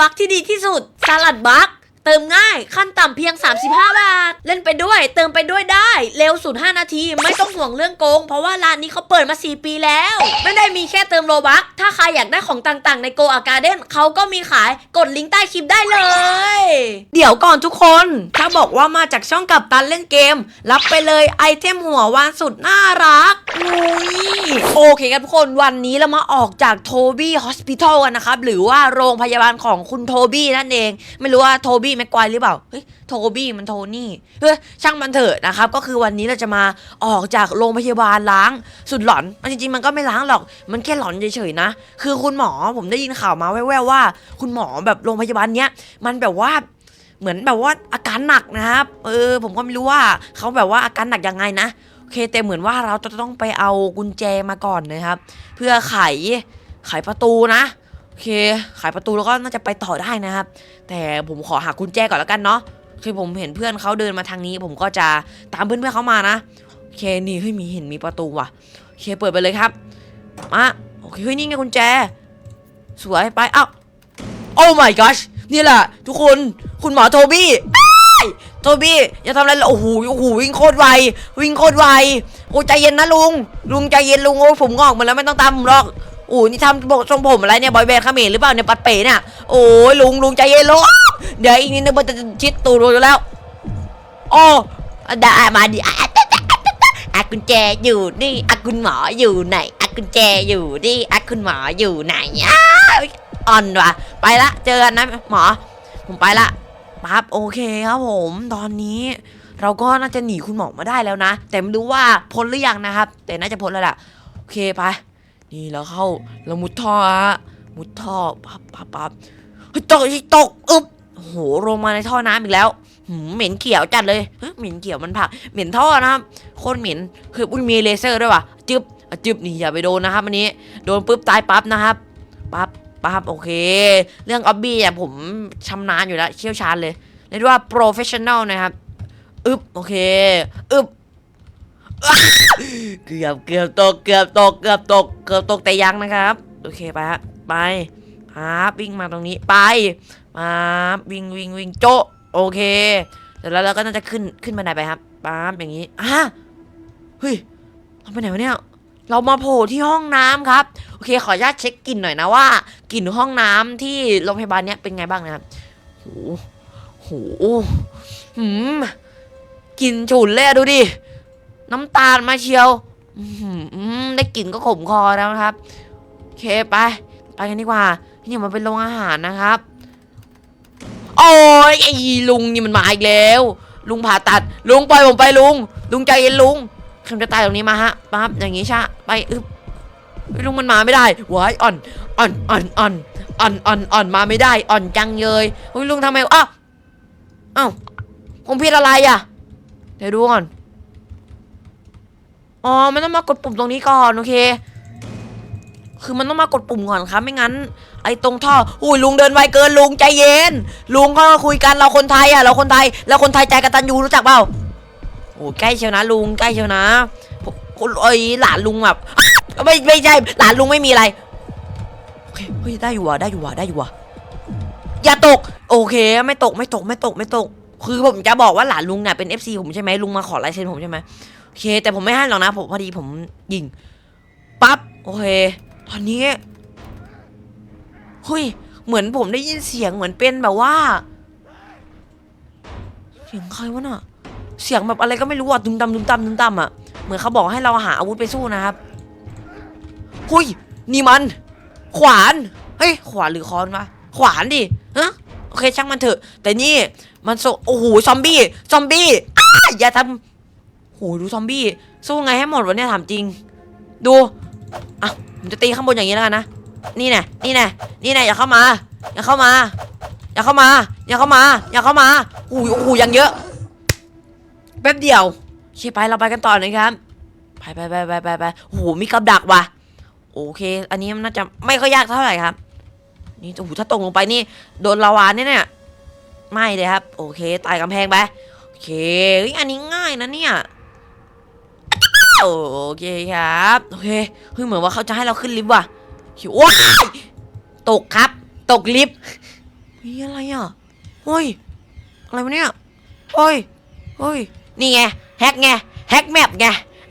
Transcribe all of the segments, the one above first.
บัคที่ดีที่สุดสลัดบัค เติมง่ายขั้นต่ำเพียง 35 บาท เล่นไปด้วย เติมไปด้วยได้ เร็วสุด 5 นาที ไม่ต้องห่วงเรื่องโกง เพราะว่าร้านนี้เขาเปิดมา 4 ปีแล้ว ไม่ได้มีแค่เติมโลบัคถ้าใครอยากได้ของต่างๆ ในโกอาการ์เด้นเขาก็มีขายกดลิงก์ใต้คลิปได้เลย เดี๋ยวก่อนทุกคน ถ้าบอกว่ามาจากช่องกับตันเล่นเกม รับไปเลยไอเทมหัววานสุดน่ารักอุ้ยโอเคครับทุกคนวันนี้เรามาออกจากโทบี้ฮอสพิทอลกันนะครับหรือว่าโรงพยาบาลของคุณโทบี้นั่นเอง ไม่รู้ว่าโทบี้แม็กควายหรือเปล่า เฮ้ย โทบี้มันโทนี่ เฮ้ย ช่างมันเถอะนะครับ ก็คือวันนี้เราจะมาออกจากโรงพยาบาลล้างสุดหลอนมันจริงๆมันก็ไม่ล้างหรอก มันแค่หลอนเฉยๆนะ คือคุณหมอผมได้ยินข่าวมาแว่วๆว่า คุณหมอแบบโรงพยาบาลเนี้ย มันแบบว่าเหมือนแบบว่าอาการหนักนะครับ เออ ผมก็ไม่รู้ว่าเขาแบบว่าอาการหนักยังไงนะ โอเค แต่เหมือนว่าเราจะต้องไปเอากุญแจมาก่อนนะครับ เพื่อไขไขประตูนะ โอเคไขประตูแล้วก็น่าจะไปต่อได้นะครับ แต่ผมขอหากุญแจก่อนแล้วกันเนาะคือผมเห็นเพื่อนเขาเดินมาทางนี้ ผมก็จะตามเพื่อนเพื่อนเขามานะโอเคนี่เฮ้ยมีเห็นมีประตูว่ะโอเคเปิดไปเลยครับมาโอเคเฮ้ยนี่ไงกุญแจ สวยไปอ้าวโอ้ my gosh นี่แหละทุกคนคุณหมอโทบี้โทบี้อย่าทำอะไรเลยโอ้โหโอ้โหวิ่งโคตรไววิ่งโคตรไวโอ้ใจเย็นนะลุงลุงใจเย็นลุงโอ้ผมงอกหมาแล้วไม่ต้องตามผมหรอก โอ้ยนี่ทำทรงผมอะไรเนี่ยบอยแบนด์เขมรหรือเปล่าเนี่ยปัดเป๋เนี่ยโอ้ยลุงลุงใจเย็นลุงเดี๋ยวอีกนิดนึงมันจะชิดตูดอยู่แล้วโอ้ได้มาดิอะอะอะอะอะอะกุญแจอยู่นี่อะคุณหมออยู่ไหนอะกุญแจอยู่นี่อะคุณหมออยู่ไหนอ้าอ่อนว่ะไปละเจอกันนะหมอ ผมไปละปั๊บโอเคครับผมตอนนี้เราก็น่าจะหนีคุณหมอมาได้แล้วนะ แต่ไม่รู้ว่าพ้นหรือยังนะครับ แต่น่าจะพ้นแล้วล่ะโอเคไป นี่แล้วเข้าเรามุดท่อฮะมุดท่อปั๊บปั๊บปั๊บตกอีกตกอึ๊บโหลงมาในท่อน้ำอีกแล้วหมเหม็นเขียวจัดเลยเหม็นเขียวมันผักเหม็นท่อนะครับโคตรเหม็นคืออุ้ยมีเลเซอร์ด้วยว่ะจึ๊บจึ๊บนี่อย่าไปโดนนะครับอันนี้โดนปุ๊บตายปั๊บนะครับปั๊บปั๊บโอเค เรื่องออบบี้อะผมชำนาญอยู่แล้วเชี่ยวชาญเลยเรียกว่า professional นะครับอึ๊บโอเคอึ๊บ เกือบเกือบตกเกือบตกเกือบตกเกือบตกแต่ยังนะครับ โอเคไปฮะไปครับวิ่งมาตรงนี้ไปมาวิ่งวิ่งวิ่งโจะโอเคเสร็จแล้วเราก็น่าจะขึ้นขึ้นบันไดไปครับปั๊บอย่างนี้อะเฮ้ยเราไปไหนวะเนี่ยเรามาโผล่ที่ห้องน้ำครับ โอเค ขออนุญาตเช็คกลิ่นหน่อยนะว่ากลิ่นห้องน้ำที่โรงพยาบาลเนี้ยเป็นไงบ้างนะครับโหโหหืมกลิ่นฉุนเลยดูดิ น้ำตาลมาเชียวได้กลิ่นก็ขมคอแล้วครับโอเคไปไปกันดีกว่านี่มันเป็นโรงอาหารนะครับ โอ้ยไอ้ลุงนี่มันมาอีกแล้ว ลุงผ่าตัด ลุงปล่อยผมไปลุง ลุงใจเย็นลุงผมจะตายตรงนี้มาฮะปั๊บอย่างงี้ชะไปอึบลุงมันมาไม่ได้ว้ายอ่อนอ่อนอ่อนอ่อนอ่อนอ่อนอ่อนมาไม่ได้ อ่อนจังเลยเฮ้ยลุงทำไมอ้าวอ้าวผมผิดอะไรอะเดี๋ยวดูก่อน อ๋อ มันต้องมากดปุ่มตรงนี้ก่อนโอเค คือมันต้องมากดปุ่มก่อนครับ ไม่งั้น ไอ้ตรงท่อ อุ้ยลุงเดินไวเกินลุงใจเย็น ลุงก็คุยกันเราคนไทยอะเราคนไทยเราคนไทยใจกระตัญญูรู้จักเปล่า โอ้ใกล้เชียวนะลุงใกล้เชียวนะผมผมเอ้หลานลุงแบบไม่ไม่ใช่หลานลุงไม่มีอะไรโอเคเฮ้ยได้อยู่ว่ะได้อยู่ว่ะได้อยู่ว่ะอย่าตก โอเค ไม่ตกไม่ตกไม่ตกไม่ตก คือผมจะบอกว่าหลานลุงเนี่ยเป็น FC ผมใช่ไหมลุงมาขอลายเซ็นผมใช่ไหม อเคแต่ผมไม่ให้หรอกนะผมพอดีผมยิงปั๊บโอเค ตอนนี้เฮ้ยเหมือนผมได้ยินเสียงเหมือนเป็นแบบว่า เสียงใครวะน่ะ เสียงแบบอะไรก็ไม่รู้อะดุมดำดุมดำดุมดำอะเหมือนเขาบอกให้เราหาอาวุธไปสู้นะครับหุยนี่มัน ขวานเฮ้ยขวานหรือค้อนวะขวานดิฮะโอเคช่างมันเถอะ แต่นี่มันโซโอ้โหซอมบี้ซอมบี้อ้าอย่าทำ หดูซอมบี้สู้ไงให้หมดวะเนี่ยถามจริง ดูอะผมจะตีข้างบนอย่างนี้แล้วกันนะนี่แน่นี่แน่นี่แน่อย่าเข้ามา อย่าเข้ามา อย่าเข้ามา อย่าเข้ามา อย่าเข้ามาโอ้โหโอ้โหยังเยอะแป๊บเดียวเชียไปเราไปกันต่อนะครับไปไปไปไปไปไปโอ้โหมีกับดักว่ะโอเค อันนี้มันน่าจะไม่ค่อยยากเท่าไหร่ครับ นี่โอ้โหถ้าตกลงไปนี่โดนลาวาเนี่ยเนี่ยไม่เลยครับ โอเคตายกำแพงไปโอเคอันนี้ง่ายนะเนี่ย โอเคครับ โอเคเฮ้ยเหมือนว่าเขาจะให้เราขึ้นลิฟต์ว่ะหิวว้ายตกครับ ตกลิฟต์มีอะไรอะเฮ้ยอะไรวะเนี่ยเฮ้ยเฮ้ยนี่ไงแฮกไงแฮกแมปไง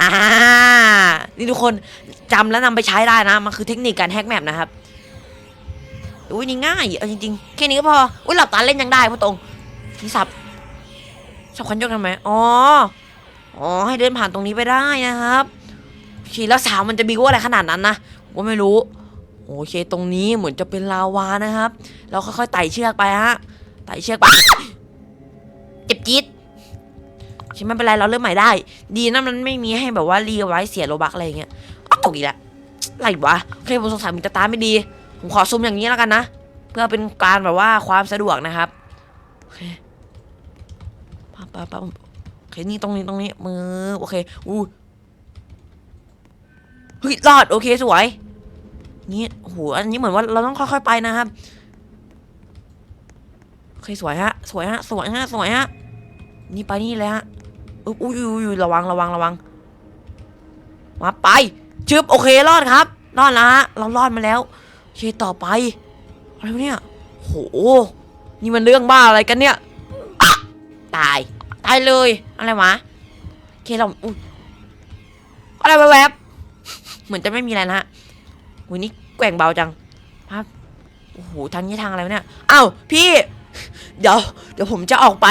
อ่านี่ทุกคนจำแล้วนำไปใช้ได้นะมันคือเทคนิคการแฮกแมปนะครับอุ้ยนี่ง่ายเอาจริงๆแค่นี้ก็พออุ้ยหลับตาเล่นยังได้พ่อตรงนี่สับสับคันยกทำไมอ๋อ อ๋อให้เดินผ่านตรงนี้ไปได้นะครับโอเคแล้วสาวมันจะบิวอะไรขนาดนั้นนะผมก็ไม่รู้ โอเคตรงนี้เหมือนจะเป็นลาวานะครับ เราค่อยๆไต่เชือกไปฮะไต่เชือกไปเจ็บจี๊ดโอเคไม่เป็นไรเราเริ่มใหม่ได้ ดีนะมันไม่มีให้แบบว่ารีไว้เสียโลบักอะไรอย่างเงี้ยอ้าวตกอีกแล้วอะไรวะโอเคผมสงสัยมันจะตามไม่ดี ผมขอซูมอย่างนี้แล้วกันนะ เพื่อเป็นการแบบว่าความสะดวกนะครับโอเคปั๊บปั๊บปั๊บ นี่ตรงนี้ตรงนี้มือโอเคอู้เฮ้ยรอดโอเคสวยนี่โอ้โหอันนี้เหมือนว่าเราต้องค่อยๆไปนะครับโอเคสวยฮะสวยฮะสวยฮะสวยฮะนี่ไปนี่เลยฮะอุ๊ยอุ้ยอุ้ยอุ้ยระวังระวังระวังมาไปชึบโอเครอดครับรอดแล้วฮะเรารอดมาแล้วโอเคต่อไปอะไรเนี่ยโหนี่มันเรื่องบ้าอะไรกันเนี่ยตาย ตายเลย อะไรวะโอเคเราอุ๊ยอะไรแวบๆเหมือนจะไม่มีอะไรนะฮะอุ้ยนี่แกว่งเบาจังครับโอ้โหทางนี้ทางอะไรเนี่ยอ้าวพี่ เดี๋ยว เดี๋ยวผมจะออกไป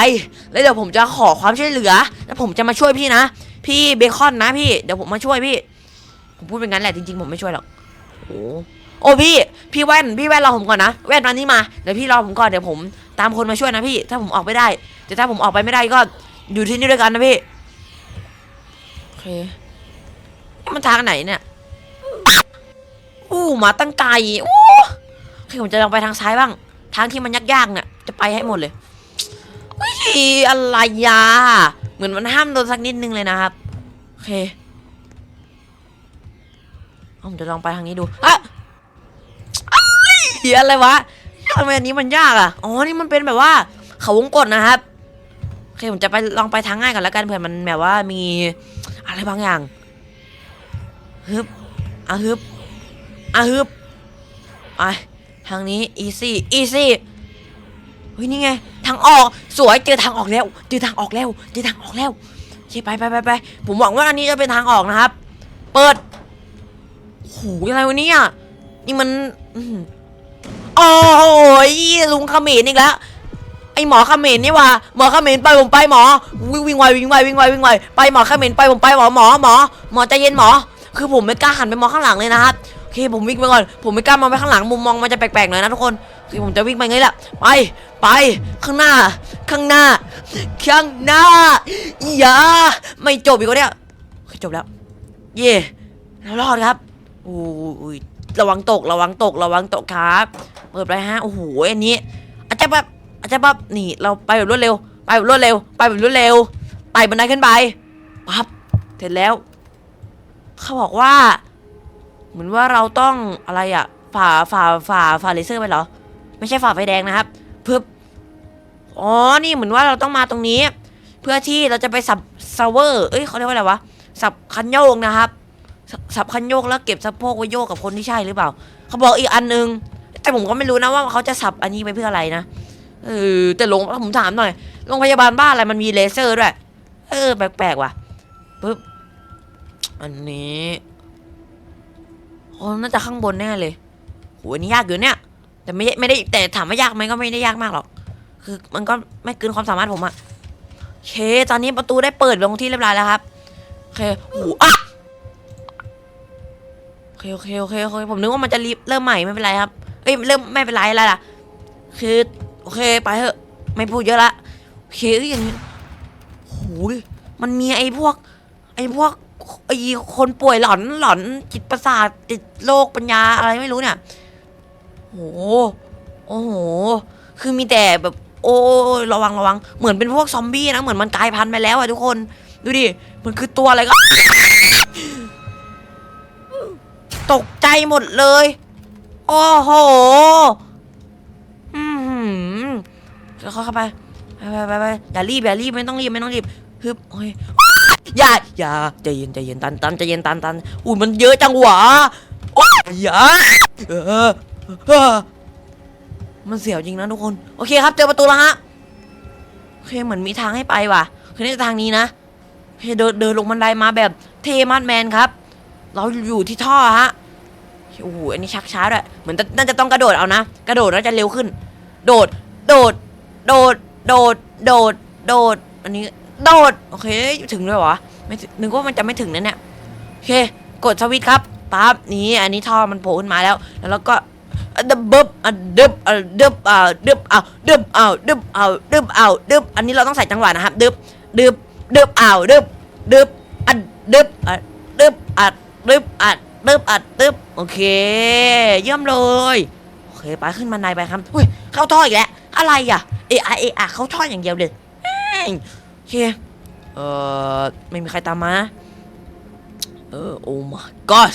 แล้วเดี๋ยวผมจะขอความช่วยเหลือ แล้วผมจะมาช่วยพี่นะ พี่เบคอนนะพี่ เดี๋ยวผมมาช่วยพี่ ผมพูดเป็นงั้นแหละจริงๆผมไม่ช่วยหรอกโอ้โอ้พี่ พี่แว่น พี่แว่นรอผมก่อนนะ แว่นมานี่มา เดี๋ยวพี่รอผมก่อน เดี๋ยวผมตามคนมาช่วยนะพี่ ถ้าผมออกไม่ได้ แต่ถ้าผมออกไปไม่ได้ก็ อยู่ที่นี่ด้วยกันนะพี่ โอเคนี่มันทางไหนเนี่ย อู้หมาตั้งไก่อู้โอเคผมจะลองไปทางซ้ายบ้าง ทางที่มันยากๆเนี่ย จะไปให้หมดเลยเฮ้ยอะไรยา เหมือนมันห้ามโดนสักนิดนึงเลยนะครับ โอเคเอาผมจะลองไปทางนี้ดูอะเฮียอะไรวะทำไมอันนี้มันยากอะ อ๋อ นี่มันเป็นแบบว่า เขาวงกดนะครับโอ เคผมจะไปลองไปทางง่ายก่อนแล้วกันเผื่อมันแบบว่ามีอะไรบางอย่างฮึบอะฮึบอะฮึบไปทางนี้ easy easy เฮ้ยนี่ไงทางออกสวยเจอทางออกแล้วเจอทางออกแล้วเจอทางออกแล้วเไปไปไปไปผมหวังว่าอันนี้จะเป็นทางออกนะครับ เปิดโหอะไรวะเนี่ยนี่มันอื้อโอ้ยลุงขมรอีกแล้ว อหมอเขมรนี่ว่าหมอเขมรไปผมไปหมอ วิ่งวิ่งไววิ่งไววิ่งไววิ่งไวไปหมอเขมรไปผมไปหมอหมอหมอหมอใจเย็นหมอ คือผมไม่กล้าหันไปมองข้างหลังเลยนะครับโอเคผมวิ่งไปก่อน ผมไม่กล้ามองไปข้างหลังมุมมองมันจะแปลกๆหน่อยนะทุกคนคือผมจะวิ่งไปงี้แหละ ไป ไป ข้างหน้า ข้างหน้า ข้างหน้า อย่า ไม่จบอีกแล้วเนี่ยจบแล้ว เย่รอดครับโอ้ยระวังตก ระวังตก ระวังตกครับ เปิดไปฮะ โอ้โห อันนี้ อาจจะแบบ อาจจะแบบนี่เราไปแบบรวดเร็ว ไปแบบรวดเร็ว ไปแบบรวดเร็วไต่บันไดขึ้นไปปั๊บเสร็จแล้ว เขาบอกว่า เหมือนว่าเราต้องอะไรอะฝ่าฝ่าฝ่าฝ่าเลเซอร์ไปเหรอ ไม่ใช่ฝ่าไฟแดงนะครับเพื่ออ๋อ นี่เหมือนว่าเราต้องมาตรงนี้ เพื่อที่เราจะไปสับซาวเวอร์ เอ้ยเขาเรียกว่าอะไรวะ สับคันโยกนะครับสสับคันโยกแล้วเก็บสะโพกไว้โยกกับคนที่ใช่หรือเปล่า เขาบอกอีกอันนึง แต่ผมก็ไม่รู้นะว่าเขาจะสับอันนี้ไปเพื่ออะไรนะ เออแต่โรงผมถามหน่อยโรงพยาบาลบ้านอะไรมันมีเลเซอร์ด้วยเออแปลกๆว่ะปึ๊บอันนี้โอ้น่าจะข้างบนแน่เลยโหอันนี้ยากอยู่เนี่ย แต่ไม่ไม่ได้แต่ถามว่ายากไหมก็ไม่ได้ยากมากหรอก คือมันก็ไม่เกินความสามารถผมอะเค ตอนนี้ประตูได้เปิดลงที่เรียบร้อยแล้วครับโอเคโอ้อะโอเคโอเคโอเคโอเคผมนึกว่ามันจะรีบเริ่มใหม่ไม่เป็นไรครับ เอ้ยเริ่มไม่เป็นไรอะไรล่ะ คือ อเคไปเถอะ ไม่พูดเยอะละโอเคอย่างนี้โอ้ยมันมีไอ้พวก ไอ้พวกไอ้คนป่วยหลอนหลอนจิตประสาทติดโรคปัญญาอะไรไม่รู้เนี่ยโอ้โหโอ้โห คือมีแต่แบบ โอ้ระวังระวัง เหมือนเป็นพวกซอมบี้นะ เหมือนมันกลายพันธุ์ไปแล้วอะทุกคน ดูดิ มันคือตัวอะไรก็ ตกใจหมดเลย โอ้โห เข้าเข้าไปไปไปไปไปอย่ารีบอย่ารีบไม่ต้องรีบไม่ต้องรีบฮึบโอ้ยอย่าอย่าใจเย็นใจเย็นตันตันใจเย็นตันตันอุ้ยมันเยอะจังหวะโอ้ยอย่าเออเออมันเสียวจริงนะทุกคนโอเคครับเจอประตูแล้วฮะโอเคเหมือนมีทางให้ไปว่ะคือนี่ทางนี้นะโอเคเดินเดินลงบันไดมาแบบเทมาดแมนครับ เราอยู่ที่ท่อฮะโอ้โหอันนี้ชักช้าด้วยเหมือนจะน่าจะต้องกระโดดเอานะ กระโดดแล้วจะเร็วขึ้น โดดโดด โดด โดด โดด โดด อันนี้ โดด โอเค ถึงด้วยเหรอไม่ถึงนึกว่ามันจะไม่ถึงนะเนี่ยโอเค กดสวิตช์ครับปั๊บนี่อันนี้ท่อมันโผล่ขึ้นมาแล้ว แล้วเราก็ดึบบึบอะดึบอะดึบอะดึบอะดึบอะดึบอะดึบอะดึบอันนี้เราต้องใส่จังหวะนะครับ ดึบ ดึบ ดึบอะดึบ ดึบอะดึบอะดึบอะดึบอะดึบอะดึบ โอเค เยี่ยมเลย โอเค ไปขึ้นบันไดไปครับ อุ้ย เข้าท่ออีกแล้ว อะไรอะ เอะอเออะเขาท่ออย่างเดียวเลยแม่งโอเคเออไม่มีใครตามมาเออ oh my god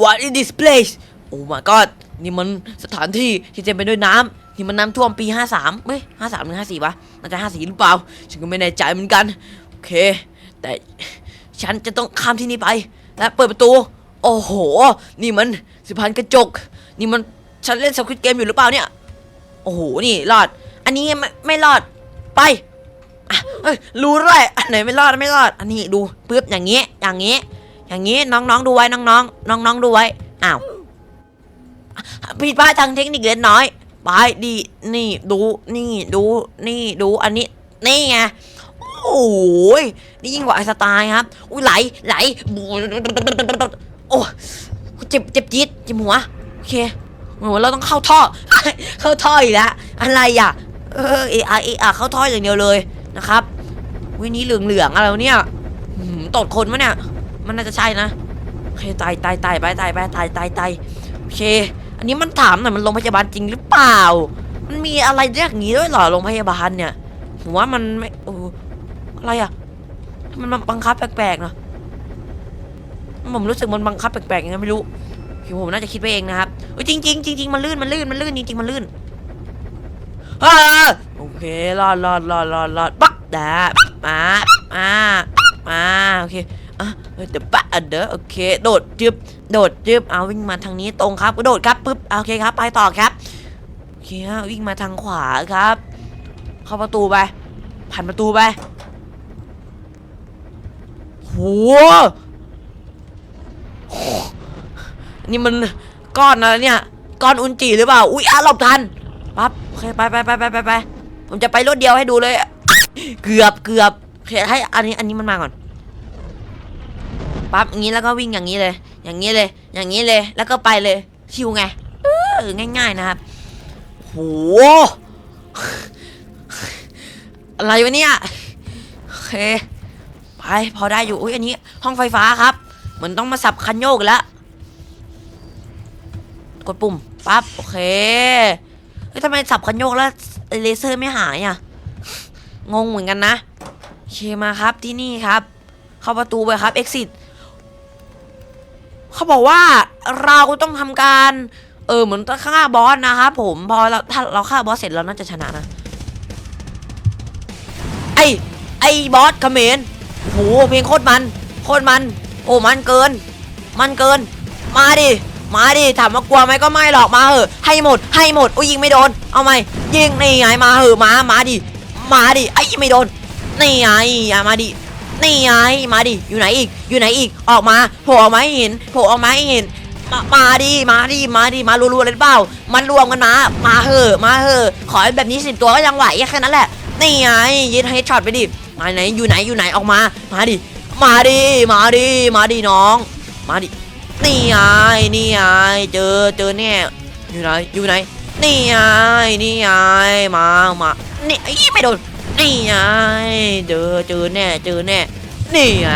what is this place oh my god นี่มันสถานที่ที่เต็มไปด้วยน้ำนี่มันน้ำท่วมปี 53เฮ้ย53หรือ54วะน่าจะ54หรือเปล่า ฉันก็ไม่แน่ใจเหมือนกัน โอเค แต่ฉันจะต้องข้ามที่นี่ไป และเปิดประตู โอ้โห นี่มันสะพานกระจก นี่มันฉันเล่นสควิตเกมอยู่หรือเปล่าเนี่ย โอ้โห นี่รอด อันนี้ไม่ไม่รอดไปรู้ด้วยอันไหนไม่รอดไม่รอด อันนี้ดูปึ๊บอย่างเงี้ยอย่างเงี้ยอย่างนี้ยน้องๆดูไว้น้องๆน้องๆดูไว้อ้าวผิดพลาดทางเทคนิคเล็กน้อยไปดีนี่ดูนี่ดูนี่ดูอันนี้นี่ไงโอ้ยนี่ยิ่งกว่าไอสไตล์ครับ อุ้ยไหลไหลโอ้เจ็บเจ็บจี๊ดเจ็บหัวโอเคเหมือนว่าเราต้องเข้าท่อ เข้าท่ออีกแล้วอะไรอะ เออเอไอเอไอเข้าท่ออย่างเดียวเลยนะครับวินี้เหลืองเหลืองอะไรเนี่ยตดคนวะเนี่ย มันน่าจะใช่นะโอเคตายตายตายไปตายไปตายตายตายโอเค อันนี้มันถามหน่อยมันโรงพยาบาลจริงหรือเปล่า มันมีอะไรเรียกงี้ด้วยหรอโรงพยาบาลเนี่ยผมว่ามันไม่โอ้อะไรอะมันบังคับแปลกๆเนาะผมรู้สึกมันบังคับแปลกๆยังไงไม่รู้คือผมน่าจะคิดไปเองนะครับจริงจริงจริงมันลื่นมันลื่นมันลื่นจริงๆมันลื่น อ่าโอเครอดรอดรอดรอดรอดปักดามามามาโอเคอะเดี๋ยวปะเด้อโอเค โดดจึบโดดจึบเอาวิ่งมาทางนี้ตรงครับกระโดดครับปึ๊บโอเคครับ ไปต่อครับโอเคฮะวิ่งมาทางขวาครับ เข้าประตูไปผ่านประตูไปโหโหนี่มันก้อนอะไรเนี่ย ก้อนอุนจิหรือเปล่า อุ้ยอะหลบทัน ปั๊บโอเคไปไปไปไปไปไปผมจะไปรถเดียวให้ดูเลย เกือบเกือบโอเคให้อันนี้อันนี้มันมาก่อนปั๊บอย่างนี้แล้วก็วิ่งอย่างนี้เลย อย่างนี้เลย อย่างนี้เลยแล้วก็ไปเลยชิวไงง่าย ๆนะครับโหอะไรวะเนี่ยโอเคไปพอได้อยู่อุ้ยอันนี้ห้องไฟฟ้าครับเหมือนต้องมาสับคันโยกแล้วกดปุ่มปั๊บโอเค ฮ้ยทำไมสับคันโยกแล้วเลเซอร์ไม่หายอะ งงเหมือนกันนะโอเคมาครับที่นี่ครับ เข้าประตูไปครับ exit เขาบอกว่าเราต้องทำการ เออเหมือนต้องฆ่าบอสนะครับผมพอเราถ้าเราฆ่าบอสเสร็จเราน่าจะชนะนะ ไอไอบอสเขมรโหเพลงโคตรมัน โคตรมัน โอ้มันเกิน มันเกิน มาดิ มาดิถามว่ากลัวไหมก็ไม่หรอกมาเหอะให้หมดให้หมดอุ้ยยิงไม่โดน เอาไหมยิงนี่ไงมาเหอะมามาดิมาดิไอ้ไม่โดนนี่ไงอย่ามาดินี่ไงมาดิอยู่ไหนอีกอยู่ไหนอีกออกมาโผล่ออกมาให้เห็นโผล่ออกมาให้เห็นมามาดิมาดิมาดิมารัวๆเลยเปล่า มันรวมกันมา มาเหอะมาเหอะขอให้แบบนี้สิบตัวก็ยังไหวแค่นั้นแหละนี่ไงยืนให้ช็อตไปดิมาไหนอยู่ไหนอยู่ไหนออกมา มาดิมาดิมาดิมาดิน้อง มาดิ นี่ไงนี่ไงเจอเจอแน่อยู่ไหนอยู่ไหนนี่ไงนี่ไงมามานี่ไอ้ไม่โดนนี่ไงเจอเจอแน่เจอแน่นี่ไง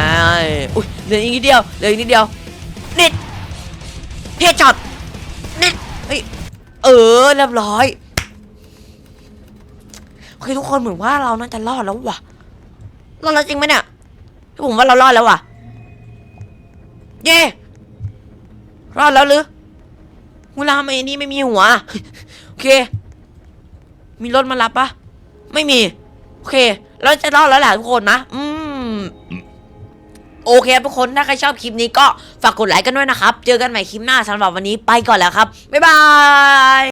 อุ้ยเหลืออีกนิดเดียวเหลืออีกนิดเดียวนิดเฮดช็อตนิดเฮ้ยเออเรียบร้อยโอเคทุกคนเหมือนว่าเราน่าจะรอดแล้วว่ะรอดแล้วจริงไหมเนี่ยผมว่าเรารอดแล้วว่ะเย่ รอดแล้วหรือเวลาไม่นี่ไม่มีหัว โอเค มีรถมารับปะไม่มี โอเค เราจะรอดแล้วแหละทุกคนนะ อืม โอเคทุกคน ถ้าใครชอบคลิปนี้ก็ฝากกดไลค์กันด้วยนะครับ เจอกันใหม่คลิปหน้าสำหรับวันนี้ไปก่อนแล้วครับ บ๊ายบาย